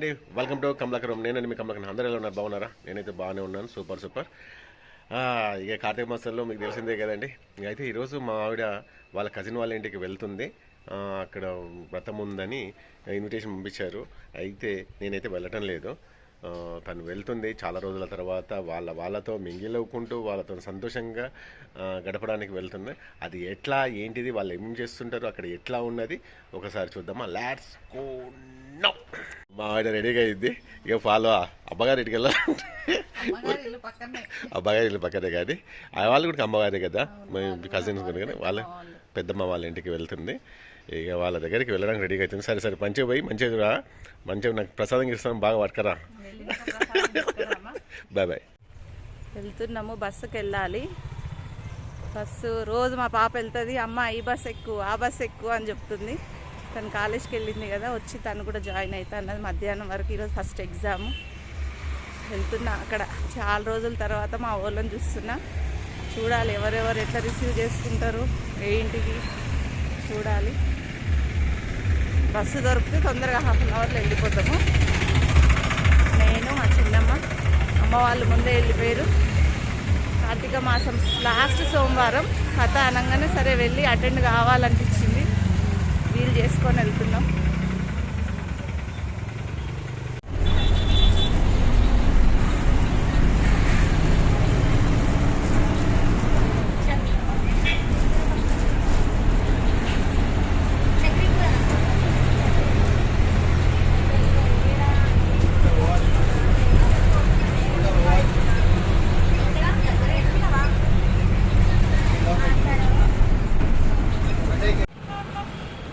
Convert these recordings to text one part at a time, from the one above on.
అండి. Welcome to Kamalakaram. నేనండి మీ కమలాకరం. అందరూ ఎలా ఉన్నారు? బాగున్నారా? నేనైతే బాగానే ఉన్నాను. సూపర్ సూపర్ ఇక కార్తీక మాసంలో మీకు తెలిసిందే కదండి. అయితే ఈరోజు మా ఆవిడ వాళ్ళ కజిన్ వాళ్ళ ఇంటికి వెళ్తుంది. అక్కడ వ్రతం ఉందని ఇన్విటేషన్ పంపించారు. అయితే నేనైతే వెళ్ళటం లేదు. తను వెళ్తుంది చాలా రోజుల తర్వాత వాళ్ళ వాళ్ళతో మింగిలవుకుంటూ వాళ్ళతో సంతోషంగా గడపడానికి వెళ్తుంది. అది ఎట్లా ఏంటిది వాళ్ళు ఏం చేస్తుంటారు అక్కడ ఎట్లా ఉన్నది ఒకసారి చూద్దామా. లాట్స్ గో నౌ మా ఆవిడ రెడీగా అయింది. ఇక ఫాలో అబ్బగారి ఇంటికి వెళ్ళాలంటే అబ్బగారి ఇల్లు పక్కనే. కానీ ఆ వాళ్ళు కూడా అమ్మగారే కదా. కజిన్స్ కూడా కానీ వాళ్ళ పెద్దమ్మ వాళ్ళ ఇంటికి వెళ్తుంది. ఇక వాళ్ళ దగ్గరికి వెళ్ళడానికి రెడీగా అవుతుంది సరే సరే మంచిగా పోయి మంచిగా రా మంచిగా నాకు ప్రసాదం ఇస్తాను బాగా పట్టుకరా. బాయ్ బాయ్ వెళ్తున్నాము బస్సుకి వెళ్ళాలి. బస్సు రోజు మా పాప వెళ్తుంది అమ్మ ఈ బస్ ఎక్కువ ఆ బస్ ఎక్కువ అని చెప్తుంది. తను కాలేజ్కి వెళ్ళింది కదా వచ్చి తను కూడా జాయిన్ అవుతా అన్నది మధ్యాహ్నం వరకు ఈరోజు ఫస్ట్ ఎగ్జామ్. వెళ్తున్నా అక్కడ. చాలా రోజుల తర్వాత మా ఊళ్ళని చూస్తున్నా. చూడాలి ఎవరెవరు ఎట్లా రిసీవ్ చేసుకుంటారు ఏంటికి చూడాలి. బస్సు దొరికితే తొందరగా హాఫ్ అన్ అవర్లో వెళ్ళిపోతాము. నేను మా చిన్నమ్మ అమ్మ వాళ్ళు ముందే వెళ్ళిపోయారు. కార్తీక మాసం లాస్ట్ సోమవారం కథ అనగానే సరే వెళ్ళి అటెండ్ కావాలనిపించింది. వీలు చేసుకొని వెళ్తున్నాం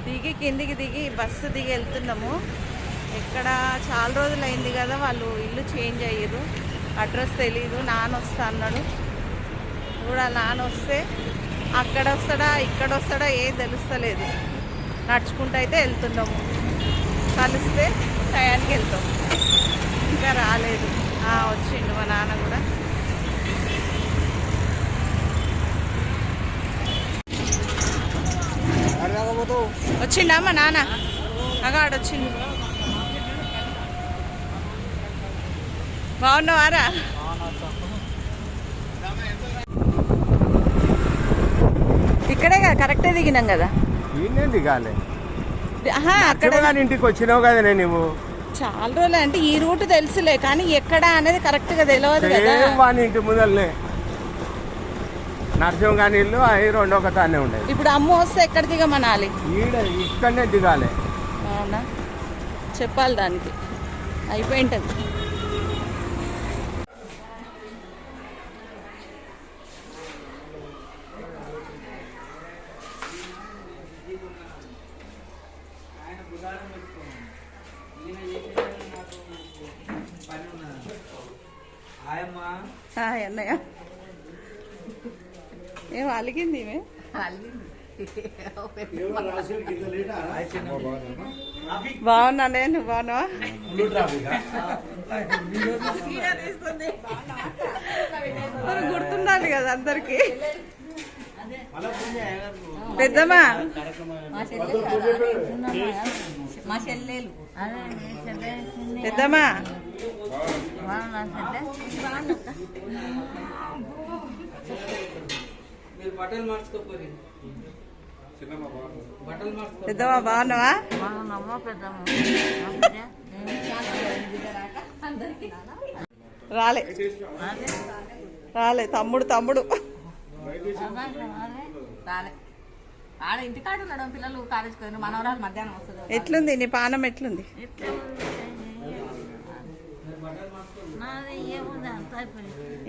దిగి కిందికి దిగి బస్సు దిగి వెళ్తున్నాము ఇక్కడ చాలా రోజులు అయింది కదా వాళ్ళు ఇల్లు చేంజ్ అయ్యారు అడ్రస్ తెలీదు నాన్న వస్తా అన్నాడు. నాన్న వస్తే అక్కడ వస్తాడా ఇక్కడ వస్తాడా ఏం తెలుస్తలేదు. నడుచుకుంటూ అయితే వెళ్తున్నాము. కలిస్తే టయానికి వెళ్తాం. ఇంకా రాలేదు. వచ్చిండు మా నాన్న కూడా. వచ్చిండా మా నాన్న? అగాడు బాగున్నావారా? ఇక్కడే కదా కరెక్టే దిగినాం కదా. ఈయనే దిగాలి. అక్కడ ఇంటికి వచ్చినావు కదా నువ్వు. చాలా రోజులు అంటే ఈ రూట్ తెలుసులే కానీ ఎక్కడ అనేది కరెక్ట్గా తెలియదు కదా వాని ఇంటి ముందరనే. నరసింహ గాని ఇల్లు అవి రెండో ఒక తానే ఉండేది ఇప్పుడు అమ్మ వస్తే ఎక్కడ దిగమనాలి? ఈడ ఇక్కడనే దిగాలి. అవునా? చెప్పాలి దానికి. అయిపోయింటది హాయ్ అన్నయ్య ఏం అలిగింది ఈమె బాగున్నానే నువ్వు బాగున్నావా? గుర్తుండాలి కదా అందరికి. పెద్దమ్మా. పెద్దమ్మా. చెల్లెలు మీరు బట్టలు మార్చుకోపోయి బట్టలు మార్చుకో పెద్దమ్మా బాగున్నావా? రాలే. రాలే. తమ్ముడు తమ్ముడు. రాలే. ఆడ ఇంటికాడ ఉన్నాడు పిల్లలు కాలేజ్కి పోయిన మనవరాలు మధ్యాహ్నం వస్తుంది ఎట్లుంది? నీ పానం ఎట్లుంది?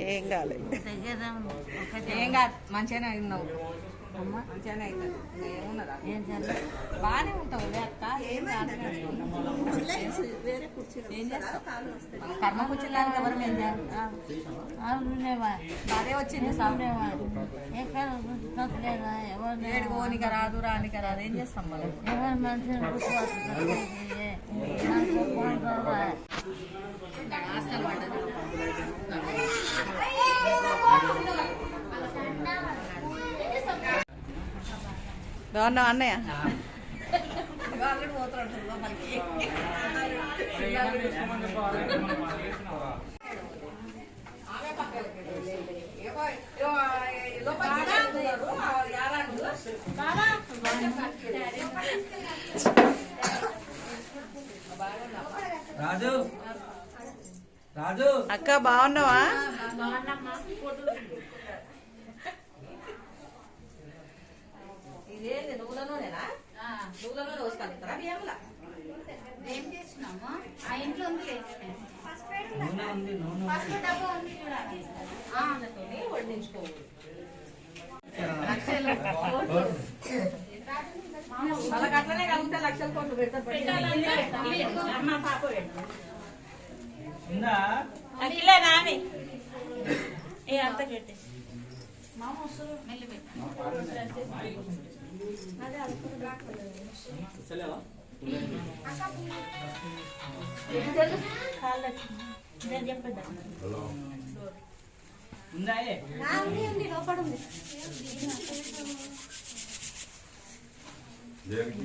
ఏం కాలే ఏం కాదు మంచిగానే ఉన్నావు మంచిగానే అవుతుంది ఏమున్నదా బాగానే ఉంటావు అక్క కర్మ కూర్చున్నాను ఎవరు ఏం చేయాలి అదే వచ్చింది ఏడు పోనిక రాదు రానిక రాదు ఏం చేస్తాం మనం పడ్డది బాగున్నావా అన్నయ్య? రాజు. అక్క బాగున్నావా? ఇదేంది నువ్వుల నూనెనా? నువ్వుల నూనె పోసుకుంటారా బియ్యంలా? ఏం చేసినాము ఆ ఇంట్లో ఉంది నూనె ఉంది నూనె ఉంది. ఫస్ట్ డబ్బా ఉంది చూడాలి ఆమెతోని వడ్డించుకోవాలి. వాళ్ళకి అట్లనే కలిగితే లక్షల కోట్లు పెడతారు ఉందా? ఉందా? ఏ? ఉంది ఉంది లోపల ఉంది.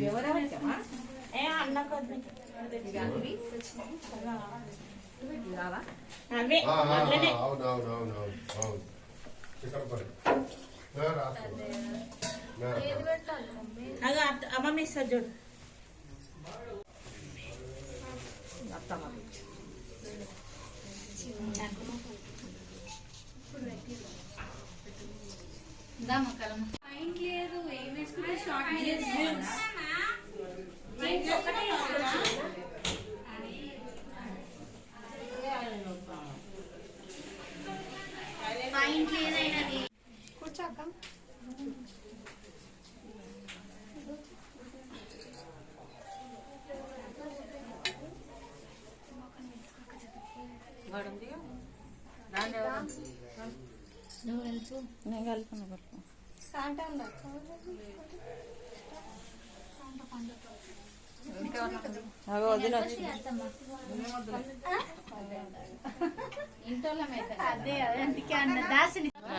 ఎవరెవరికమ్మా ఏ అన్నకొద్దు అవే అవునవునవును అవును పడి పాయింట్ లేదు ఏం వేసుకుంటే షార్ట్ లేదైనది కూర్చోక నేను కలుపుకున్నా కలుపు అగో వదిన వచ్చింది ఇంట్లో అదే అదే అందుకే అన్న దాసిని ఆ, ఇట్లా పట్టుకో వేస్తా ఫస్ట్ ఒకసారి చేతులు వేసుకొని వేయాలి వేయాలా ఇంకా? కొద్దిగా. చాలు. ఉమ్, ఆ,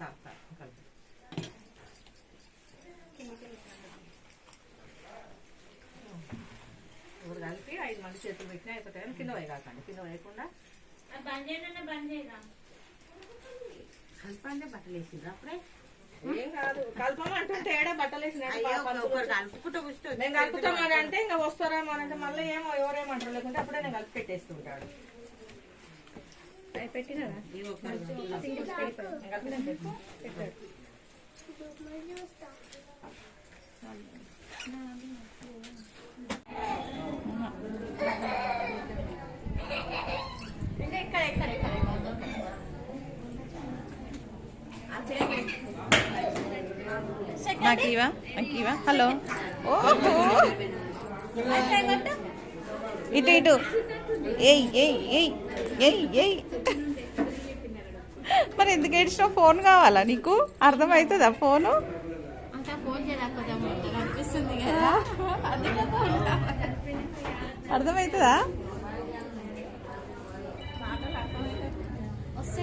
చాలు, చాలు. కలిపి. ఇప్పుడు కలిపి ఐదు మంది చేతులు పెట్టినా అయిపోతాయి కానీ కింద వేయకండి కింద వేయకుండా బంద్ చేయడం బంద్ చేయరా కలిపండి బట్టలు వేసిండ్రు. అప్పుడే? ఏం కాదు కల్పం అంటుంటే ఏడే బట్టలు నేను కలుపుతామని అంటే ఇంకా వస్తారేమో అని అంటే మళ్ళీ ఏమో ఎవరేమంటారు? లేకుంటే అప్పుడే నేను కలిపి పెట్టేస్తుంటాడు నాకు ఇవా నాకు ఇవా హలో. ఇటు ఇటు. ఏయ్ ఏయ్ ఏయ్ ఏయ్ ఏయ్. మరి ఎందుకు ఏడిచినావు? ఫోన్ కావాలా నీకు? అర్థమవుతుందా ఫోను? అర్థమవుతుందా? వస్తే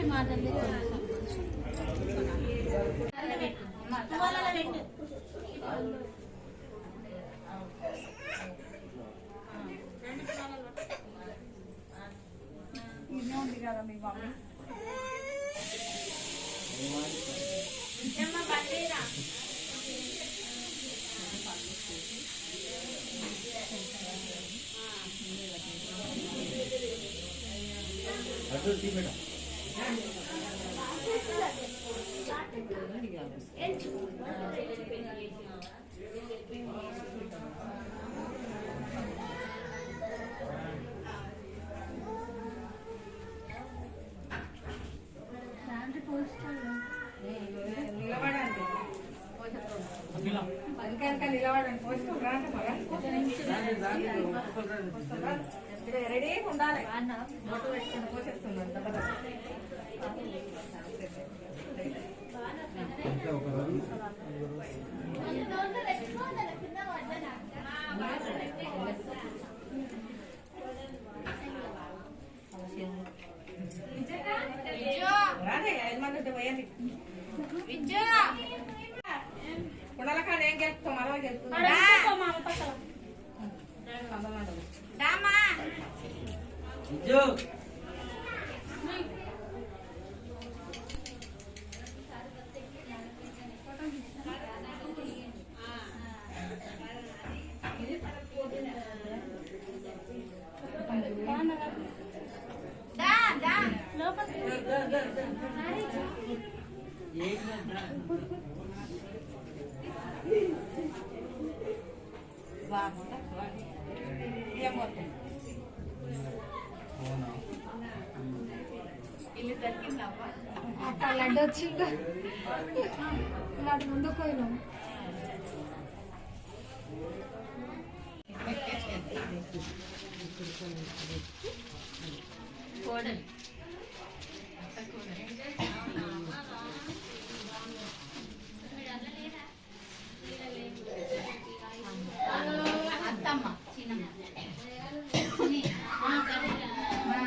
రెడీ ఉండాలి మొట్టు పెట్టుకుని పోసేస్తున్నాను ఉండాలక్కడ ఏం గెలుపుతాం అలా గెలుపుతాం రామా విద్యు దా దా అక్కడ లడ్డు వచ్చిండు వాటి ముందు పోయినాం కోడలు అత్తమ్మ చిన్నమ్మ చిన్ని. ఆ,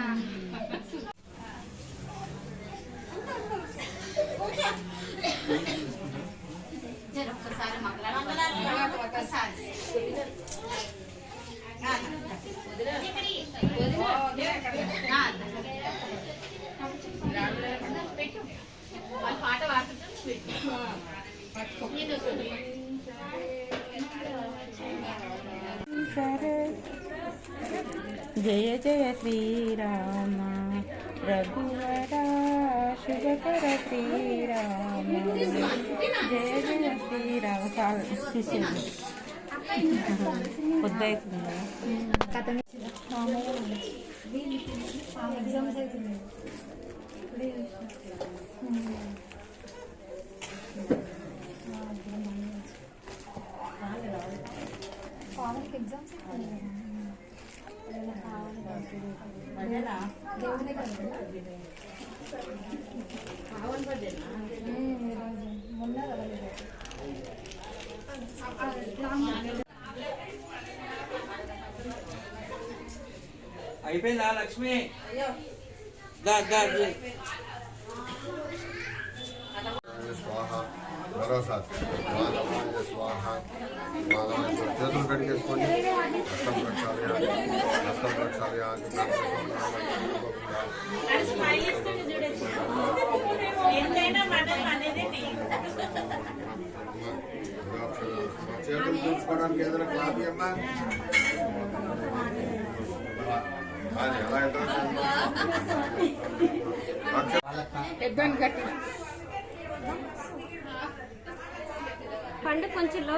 జర ఒక్కసారి మంగళారం ఒక్కసారి ఆ, ఆ, పెట్టు వాళ్ళు పాట పాడుతుంటే పెట్టు నేను జయ జయ శ్రీరామ రఘువర శుభకర శ్రీరామ జయ శ్రీరామ చాలు తీసేయండి పొద్దువుతుందా ఎగ్జామ్స్ కాలేజ్కి ఎగ్జామ్స్ దేవుడి దగ్గర మొన్న కదా అయిపోయిందా లక్ష్మి? దా దా దా. స్వాహ మరోసారి మాధవాయ స్వాహ మాధవాయ స్వాహ. చేతులు కడిగేసుకోండి హస్తం ప్రక్షాళయాలి హస్తం ప్రక్షాళయాలి చేతులు చూసుకోవడానికి ఏదైనా క్లాత్ అమ్మా అది ఎలా అయితే పండు కొంచెం లో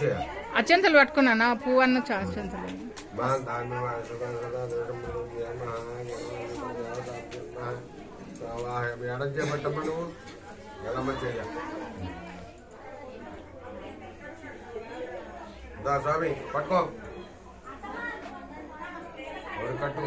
చేయ. అత్యంతలు పట్టుకున్నానా పువ్వు అన్న అత్యంతలు ఎడం చేపట్టమ్మా నువ్వు. ఎడమ చేయ. దా స్వామి పట్టుకో. ఒక కట్టు?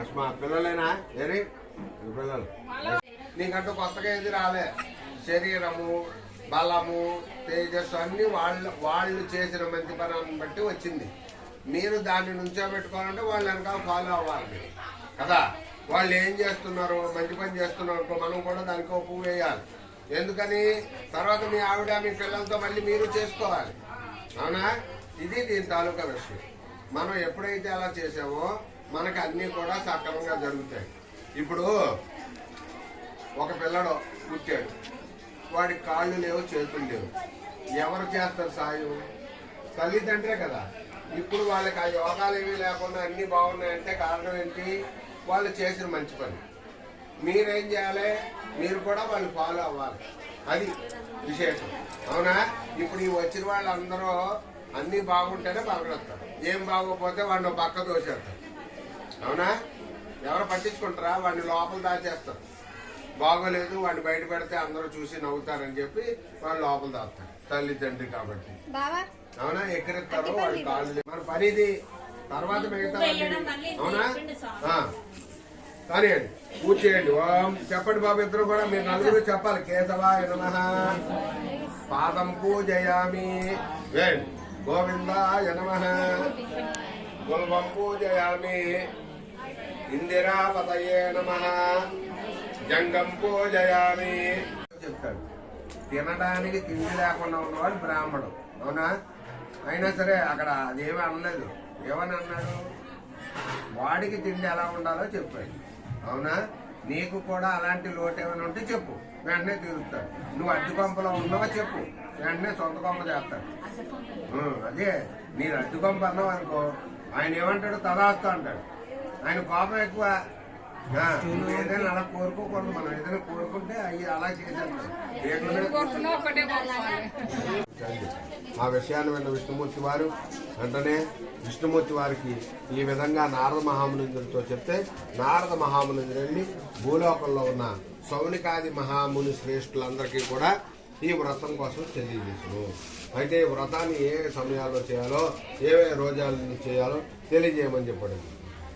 అస్మా పిల్లలేనా ఏరి పిల్లలు నీకంటూ కొత్తగా ఏది రాలే. శరీరము బలము తేజస్సు అన్ని వాళ్ళు వాళ్ళు చేసిన మంచి పనాన్ని బట్టి వచ్చింది. మీరు దాన్ని నుంచోబెట్టుకోవాలంటే వాళ్ళు వెనకాల ఫాలో అవ్వాలి. కదా? వాళ్ళు ఏం చేస్తున్నారు? మంచి పని చేస్తున్నారు అనుకో మనం కూడా దానికి ఒక పువ్వు వేయాలి. ఎందుకని? తర్వాత మీ ఆవిడ మీ పిల్లలతో మళ్ళీ మీరు చేసుకోవాలి. అవునా? ఇది దీని తాలూకా విషయం. మనం ఎప్పుడైతే అలా చేసామో మనకి అన్నీ కూడా సక్రమంగా జరుగుతాయి. ఇప్పుడు ఒక పిల్లడు పుట్టాడు. వాడికి కాళ్ళు లేవు చేతులు లేవు. ఎవరు చేస్తారు సాయం? తల్లిదండ్రే కదా. ఇప్పుడు వాళ్ళకి ఆ యోగాలు ఏమీ లేకుండా అన్నీ బాగున్నాయంటే కారణం ఏంటి? వాళ్ళు చేసిన మంచి పని. మీరేం చేయాలి? మీరు కూడా వాళ్ళు ఫాలో అవ్వాలి. అది విశేషం. అవునా? ఇప్పుడు ఈ వచ్చిన వాళ్ళందరూ అన్నీ బాగుంటేనే పలకరిస్తారు ఏం బాగోకపోతే వాడిని పక్క దోసేస్తారు అవునా? ఎవరు పట్టించుకుంటారా? వాడిని లోపల దాచేస్తారు. బాగోలేదు వాడిని బయట పెడితే అందరూ చూసి నవ్వుతారని చెప్పి వాళ్ళు లోపల దాస్తారు. తల్లిదండ్రి కాబట్టి. అవునా? ఎక్కడెత్తారో వాడి కాళ్ళు మన పనిది తర్వాత మిగతా అవునా? ఆ. కానివ్వండి పూజ చేయండి. ఓం. చెప్పండి బాబు ఇద్దరు కూడా మీరు నలుగురు చెప్పాలి. కేశవాయ నమ పాదం పూజయామి. వేయండి గోవిందాయ నమ గుల్వం పూజయామి. ఇందిరాపతయే నమ జంగం పూజయామి. చెప్తాడు. తినడానికి తిండి లేకుండా ఉన్నవాడు బ్రాహ్మణుడు అవునా? అయినా సరే అక్కడ అదేమీ అనలేదు. ఏమని అన్నాడు? వాడికి తిండి ఎలా ఉండాలో చెప్పాడు. అవునా? నీకు కూడా అలాంటి లోటు ఏమైనా ఉంటే చెప్పు. వెంటనే తీరుస్తాడు. నువ్వు అడ్డు కొంపలో ఉన్నావా చెప్పు. వెంటనే సొంత కొంప చేస్తాడు. అదే. నేను అడ్డు కొంప అన్నావు అనుకో ఆయన ఏమంటాడు? తదాస్తా అంటాడు. ఆయన కోపం ఎక్కువ ఏదైనా అలా కోరుకోకూడదు మనం ఏదైనా కోరుకుంటే అవి అలా చండి. ఆ విషయాన్ని విన్న విష్ణుమూర్తి వారు వెంటనే విష్ణుమూర్తి వారికి ఈ విధంగా నారద మహామునింద్రుడితో చెప్తే నారద మహామునింద్రుడు వెళ్ళి భూలోకంలో ఉన్న సౌనికాది మహాముని శ్రేష్ఠులందరికీ కూడా ఈ వ్రతం కోసం తెలియజేసును. అయితే ఈ వ్రతాన్ని ఏ సమయాల్లో చేయాలో ఏ రోజాలను చేయాలో తెలియజేయమని చెప్పాడు.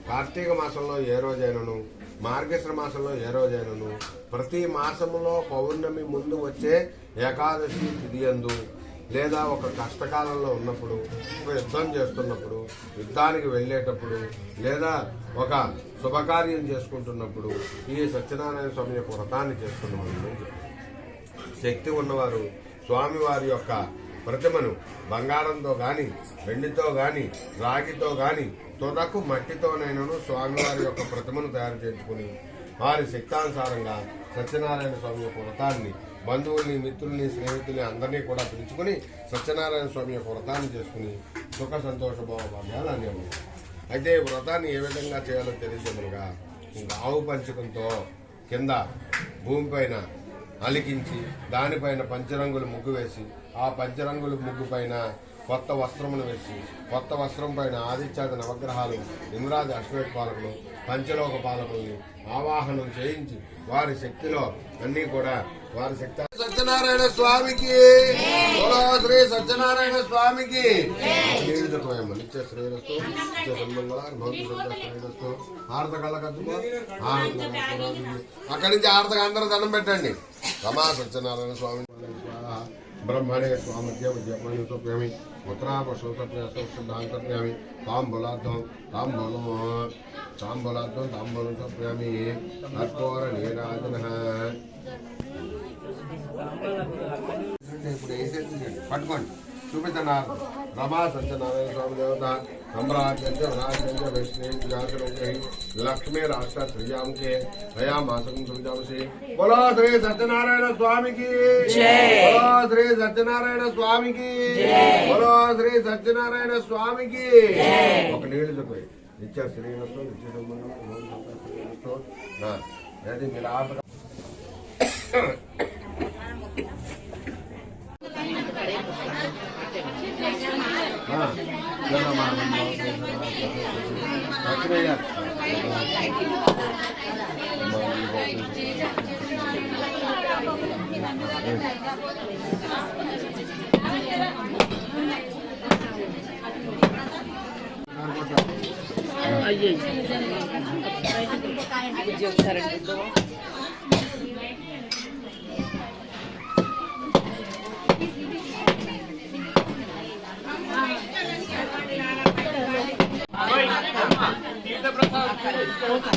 కార్తీక మాసంలో ఏ రోజైనను? మార్గశ్ర మాసంలో ఏ రోజైనను? ప్రతి మాసంలో పౌర్ణమి ముందు వచ్చే ఏకాదశి తిథియందు లేదా ఒక కష్టకాలంలో ఉన్నప్పుడు ఒక యుద్ధం చేస్తున్నప్పుడు యుద్ధానికి వెళ్ళేటప్పుడు లేదా ఒక శుభకార్యం చేసుకుంటున్నప్పుడు ఈ సత్యనారాయణ స్వామి యొక్క వ్రతాన్ని చేసుకున్నామని శక్తి ఉన్నవారు స్వామివారి యొక్క ప్రతిమను బంగారంతో కానీ వెండితో కానీ రాగితో కానీ తొదకు మట్టితోనైనను స్వామివారి యొక్క ప్రతిమను తయారు చేసుకుని వారి శక్తానుసారంగా సత్యనారాయణ స్వామి యొక్క వ్రతాన్ని బంధువుల్ని మిత్రుల్ని స్నేహితుల్ని అందరినీ కూడా పిలుచుకుని సత్యనారాయణ స్వామి యొక్క వ్రతాన్ని చేసుకుని సుఖ సంతోష భావభాగ్యాలు అనేవి. అయితే వ్రతాన్ని ఏ విధంగా చేయాలో తెలియజేయమనగా ఇంకా ఆవు పంచకంతో కింద భూమిపైన అలికించి దానిపైన పంచరంగులు ముగ్గు వేసి ఆ పంచరంగుల ముగ్గు పైన కొత్త వస్త్రమును వేసి కొత్త వస్త్రం పైన ఆదిత్యాది నవగ్రహాలు ఇంద్రాది అశ్వేట్ పాలకులు పంచలోక పాలకుల్ని ఆవాహనం చేయించి వారి శక్తిలో అన్ని కూడా వారి శక్తి. సత్యనారాయణ స్వామికి! శ్రీ సత్యనారాయణ స్వామికి! నిత్య శ్రేయస్సు నిత్య సన్మంగళ భౌతిక శ్రేయస్సు కళ్ళకద్దుకో అక్కడి నుంచి హారతగా అందరూ దండం పెట్టండి. రమా సత్యనారాయణ స్వామి. స్వాహ. బ్రహ్మణే స్వామధ్య విద్యమాని సోప్యామి ఉత్తరాపశోసప్యామి తాంబూలార్థం తాంబూలం తాంబూలార్థం తాంబూలం సోప్యామి కర్పూర నీరాజన ఇప్పుడు వేసేది పట్టుకోండి చూపించండి రమా సత్యనారాయణ స్వామి దేవత నమ్రాజ్యంజ రాజ్యంజ వైష్ణవి లక్ష్మీ రాష్ట్ర త్రిజాంకే దయా మాసం త్రిజాంసి బోలో శ్రీ సత్యనారాయణ స్వామికి బోలో శ్రీ సత్యనారాయణ స్వామికి బోలో శ్రీ సత్యనారాయణ స్వామికి ఒక నీళ్ళు చెప్పి నిత్య శ్రీరస్తో నిత్య సంబంధం ఓం శాంత శ్రీరస్తో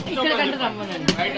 ఇక్కడ కంటే రమ్మనండి బయట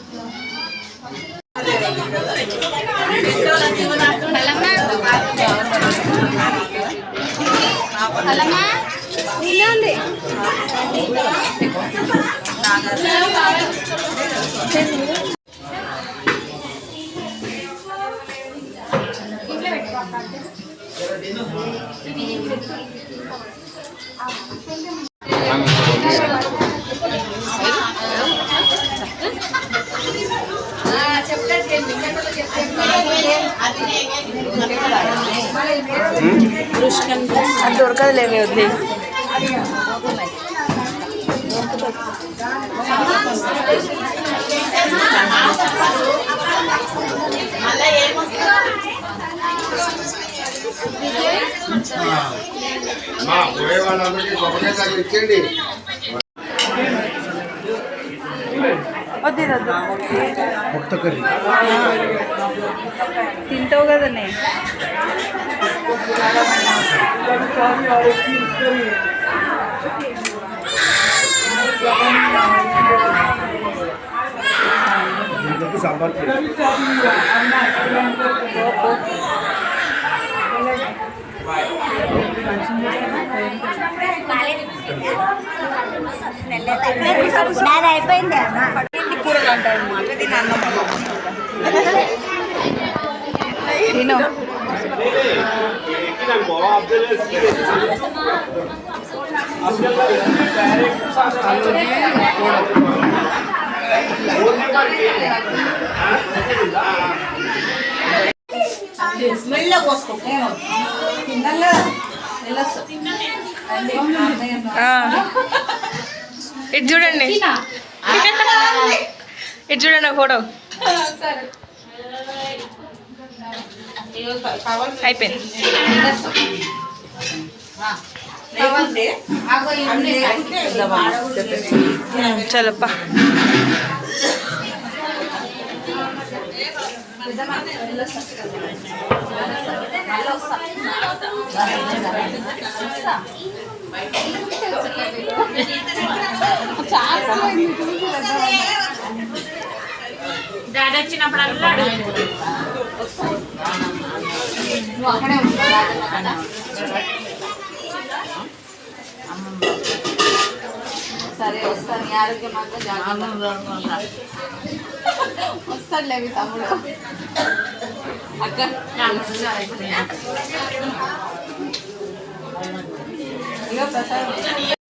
అది దొరకదులేవి వద్దు మా పోయే వాళ్ళందరికీ కొబ్బరికాయ తగ్గి ఇచ్చేయండి తింటావు కదా నేను అయిపోయింది కూరలు అంటారు దీని అన్నం తిను. పోసుకో ఇటు చూడండి. ఇటు చూడండి ఆ ఫోటో. అయిపోయింది. చలోప్ప డాడీ వచ్చినప్పుడు అల్లాడు సరే వస్తాను. ఆరోగ్యం మాత్రం జాగ్రత్త. వస్తాడులే మీ తమ్ముడు. అక్క. ఇగో ప్రసాదం.